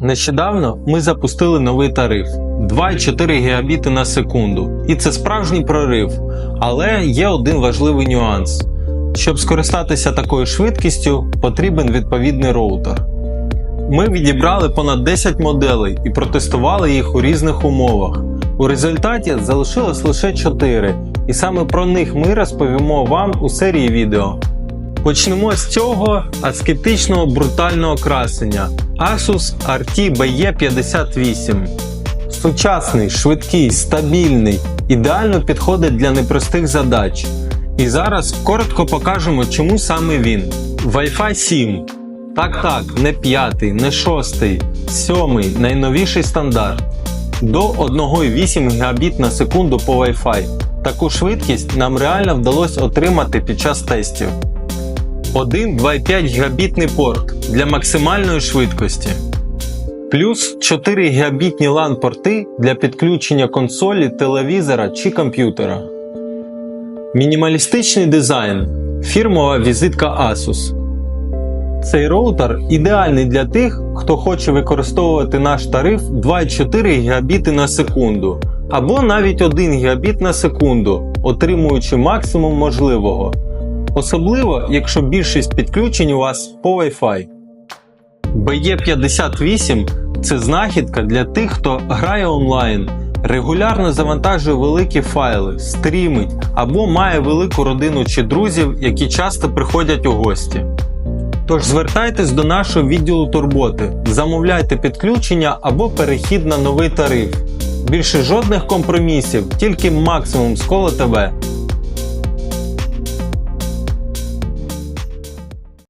Нещодавно ми запустили новий тариф 2,4 гігабіти на секунду, і це справжній прорив. Але є один важливий нюанс: щоб скористатися такою швидкістю, потрібен відповідний роутер. Ми відібрали понад 10 моделей і протестували їх у різних умовах. У результаті залишилось лише 4, і саме про них ми розповімо вам у серії відео. Почнемо з цього аскетичного брутального красення Asus RT BE58. Сучасний, швидкий, стабільний, ідеально підходить для непростих задач. І зараз коротко покажемо, чому саме він. Wi-Fi 7. Так, так, не п'ятий, не шостий, сьомий, найновіший стандарт. До 1,8 Гбіт на секунду по Wi-Fi. Таку швидкість нам реально вдалося отримати під час тестів. Один 2,5 гігабітний порт для максимальної швидкості. Плюс 4 гігабітні LAN порти для підключення консолі, телевізора чи комп'ютера. Мінімалістичний дизайн. Фірмова візитка Asus. Цей роутер ідеальний для тих, хто хоче використовувати наш тариф 2,4 гігабіти на секунду або навіть 1 гігабіт на секунду, отримуючи максимум можливого. Особливо, якщо більшість підключень у вас по Wi-Fi. BE58 це знахідка для тих, хто грає онлайн, регулярно завантажує великі файли, стрімить або має велику родину чи друзів, які часто приходять у гості. Тож звертайтесь до нашого відділу турботи, замовляйте підключення або перехід на новий тариф. Більше жодних компромісів, тільки максимум з коло ТВ.